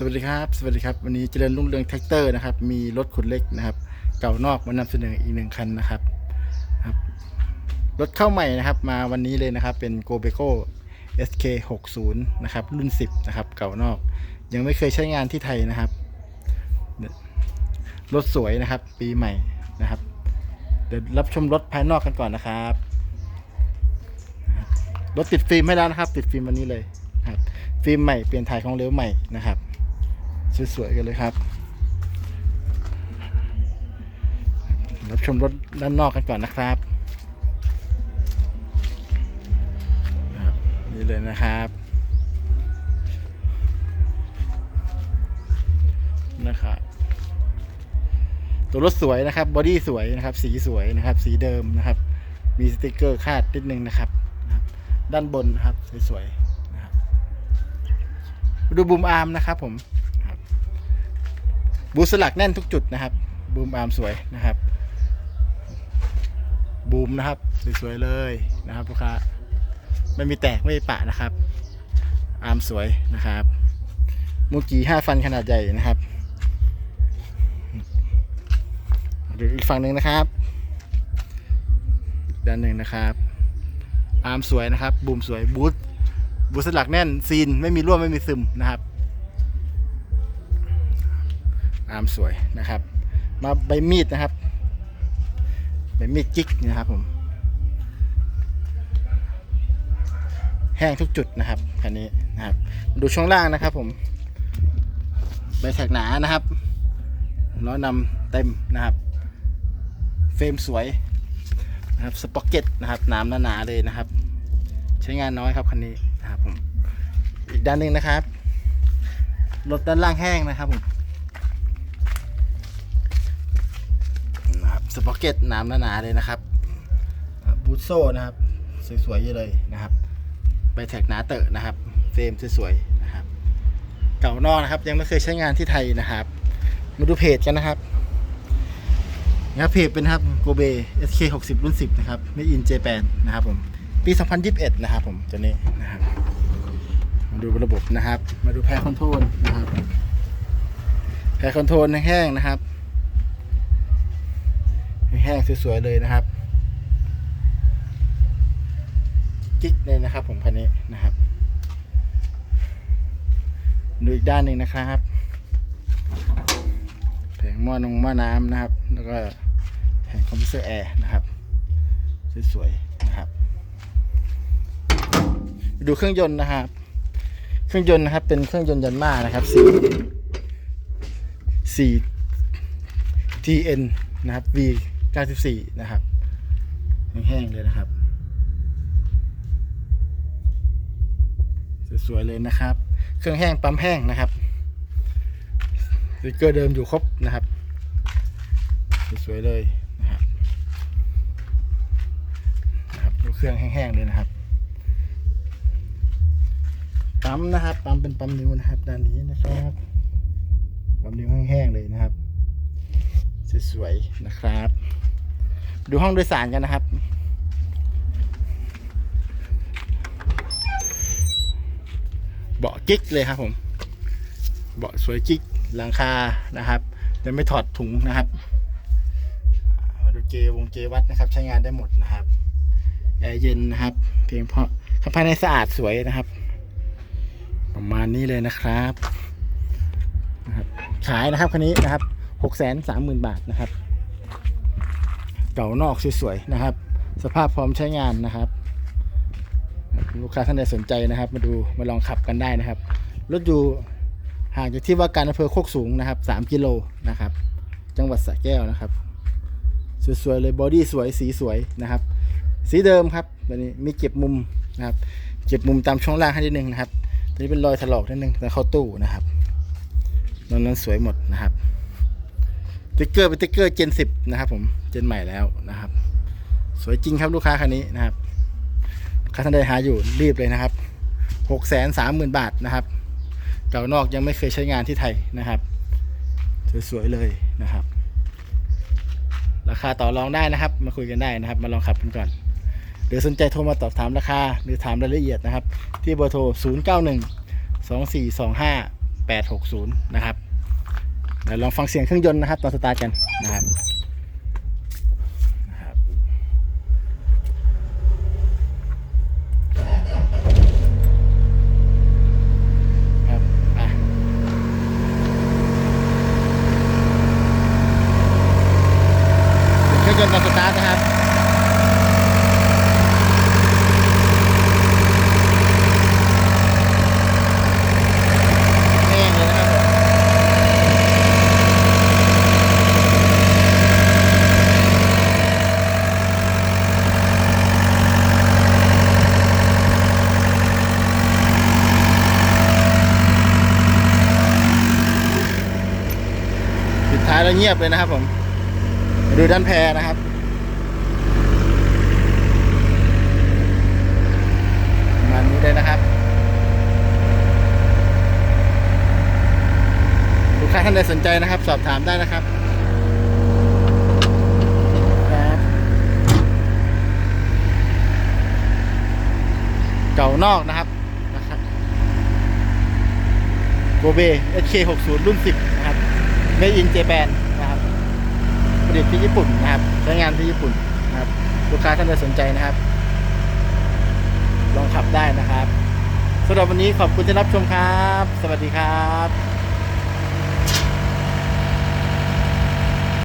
สวัสดีครับ สวัสดีครับ วันนี้เจริญรุ่งเรืองแท็กเตอร์นะครับ มีรถขุดเล็กนะครับ เก่านอกมานำเสนออีกหนึ่งคันนะครับครับ รถเข้าใหม่นะครับ มาวันนี้เลยนะครับ เป็น g o b e c o SK 60นะครับ รุ่น 10 นะครับ เก่านอก ยังไม่เคยใช้งานที่ไทยนะครับ รถสวยนะครับ ปีใหม่นะครับ เดี๋ยวรับชมรถภายนอกกันก่อนนะครับ รถติดฟิล์มให้แล้วนะครับ ติดฟิล์มวันนี้เลยครับฟิล์มใหม่เปลี่ยนถ่ายของเหลวใหม่นะครับ สวยๆกันเลยครับ รับชมรถด้านนอกกันก่อนนะครับ นี่เลยนะครับ นะครับตัวรถสวยนะครับบอดี้สวยนะครับ สีสวยนะครับ สีเดิมนะครับ มีสติกเกอร์คาดนิดนึงนะครับด้านบนนะครับสวยๆนะครับดูบูมอาร์มนะครับผม บูสลักแน่นทุกจุดนะครับ บูมอาร์มสวยนะครับ บูมนะครับ สวยๆเลยนะครับลูกค้าไม่มีแตกไม่มีปะนะครับ อาร์มสวยนะครับมูกีห้าฟันขนาดใหญ่นะครับดูอีกฝั่งหนึ่งนะครับด้านหนึ่งนะครับ อาร์มสวยนะครับ บูมสวยบูทบุษลักแน่นซีนไม่มีรั่วไม่มีซึมนะครับ อาร์มสวยนะครับ มาใบมีดนะครับ ใบมีดจิกนะครับผม แห้งทุกจุดนะครับคันนี้นะครับ ดูช่วงล่างนะครับผม ใบแท็กหนานะครับล้อนำเต็มนะครับ เฟรมสวยนะครับสปอกเก็ตนะครับหนามหนาๆเลยนะครับ ใช้งานน้อยครับคันนี้นะครับผมอีกด้านหนึ่งนะครับรถด้านล่างแห้งนะครับผม สป็อกเก็ตหนามหนาๆเลยนะครับบูทโซ่นะครับ สวยๆอยู่เลยนะครับใบแท็กหนาเตอะนะครับเฟรมสวยๆนะครับ เก่านอกนะครับ ยังไม่เคยใช้งานที่ไทยนะครับ มาดูเพจกันนะครับนะครับเพจเป็นครับโกเบ SK 60รุ่น 10 นะครับไม่อินเจแปนนะครับผม ปี 2021 นะครับผมตัวนี้นะครับ มาดูระบบนะครับ มาดูแพรคอนโทรลนะครับแพรคอนโทรลแห้งๆนะครับ แห้งสวยๆเลยนะครับกิ๊กเลยนะครับ ผมคันนี้นะครับดูอีกด้านหนึ่งนะครับแผงหม้อนงหม้อน้ำนะครับ แล้วก็แผงคอมเพรสเซอร์แอร์นะครับสวยๆนะครับดูเครื่องยนต์นะครับ เครื่องยนต์นะครับ เป็นเครื่องยนต์ยันมานะครับ4 4 TN นะครับ V 94 นะครับ แห้งๆเลยนะครับ สวยๆเลยนะครับ เครื่องแห้งปั๊มแห้งนะครับสติกเกอร์เดิมอยู่ครบนะครับ สวยๆเลยนะครับนะครับดูเครื่องแห้งๆเลยนะครับปั๊มนะครับปั๊มเป็นปั๊มนิ้วนะครับ ด้านนี้นะครับปั๊มนิ้วแห้งๆเลยนะครับ สวยๆนะครับ ดูห้องโดยสารกันนะครับ เบาะกิ๊กเลยครับผม เบาะสวยกิ๊กหลังคานะครับจะไม่ถอดถุงนะครับมาดูเจวงเจวัดนะครับ ใช้งานได้หมดนะครับแอร์เย็นนะครับ เพียงเพราะภายในสะอาดสวยนะครับ ประมาณนี้เลยนะครับนะครับขายนะครับคันนี้นะครับ หกแสนสามหมื่นบาทนะครับ เก่านอกสวยๆนะครับ สภาพพร้อมใช้งานนะครับ ลูกค้าท่านใดสนใจนะครับ มาดูมาลองขับกันได้นะครับ รถอยู่ห่างจากที่ว่าการอำเภอโคกสูงนะครับ3กิโลนะครับ จังหวัดสระแก้วนะครับ สวยๆเลยบอดี้สวยสีสวยนะครับ สีเดิมครับตัวนี้มีเก็บมุมนะครับเก็บมุมตามช่วงล่างให้นิดนึงนะครับตัวนี้เป็นรอยถลอกนิดนึงแต่เข้าตู้นะครับนอกนั้นสวยหมดนะครับ ติ๊กเกอร์เป็นติ๊กเกอร์เจน10นะครับผมเจนใหม่แล้วนะครับ สวยจริงครับลูกค้าคันนี้นะครับถ้าท่านใดหาอยู่รีบเลยนะครับหกแสนสามหมื่นบาทนะครับ เก่านอกยังไม่เคยใช้งานที่ไทยนะครับสวยๆเลยนะครับ ราคาต่อรองได้นะครับ มาคุยกันได้นะครับ มาลองขับกันก่อน หรือสนใจโทรมาตอบถามราคา หรือถามรายละเอียดนะครับ ที่เบอร์โทร 0 9 1 2 4 2 5 860 นะครับ เดี๋ยวลองฟังเสียงเครื่องยนต์นะครับตอนสตาร์ทกันนะครับเครื่องยนต์ตอนสตาร์ทนะครับ แห้งเลยนะครับผมปิดท้ายแล้วเงียบเลยนะครับผมดูด้านแพรนะครับมานี้เลยนะครับลูกค้าท่านใดสนใจนะครับ สอบถามได้นะครับครับเก่านอกนะครับนะครับโกเบ HK60 รุ่น 10 นะครับ ไม่อินเจแปนนะครับผลิตที่ญี่ปุ่นนะครับใช้งานที่ญี่ปุ่นนะครับลูกค้าท่านใดสนใจนะครับ ลองขับได้นะครับสำหรับวันนี้ขอบคุณที่รับชมครับ สวัสดีครับ